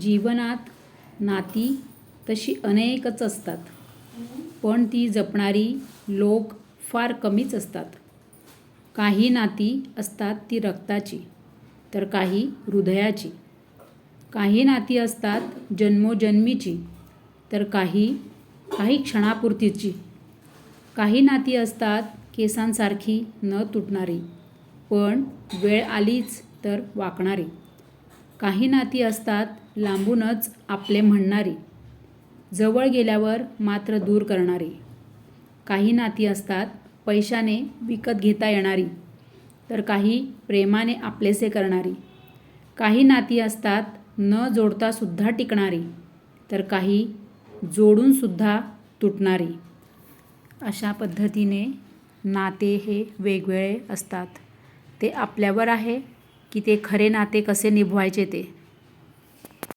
जीवनात नाती तशी अनेकच असतात. पण ती जपणारी लोक फार कमीच असतात. काही नाती असतात ती रक्ताची तर काही हृदयाची. काही नाती असतात जन्मोजन्मीची तर काही काही क्षणापुरतीची. काही नाती असतात केसांसारखी न तुटणारी पण वेळ आलीच तर वाकणारी. काही नाती असतात लांबूनच आपले म्हणणारी. जवळ गेल्यावर मात्र दूर करणारी. काही नाती असतात पैशाने विकत घेता येणारी तर काही प्रेमाने आपलेसे करणारी. काही नाती असतात न जोडतासुद्धा टिकणारी तर काही जोडूनसुद्धा तुटणारी. अशा पद्धतीने नाते हे वेगवेगळे असतात. ते आपल्यावर आहे की ते खरे नाते कसे निभवायचे ते.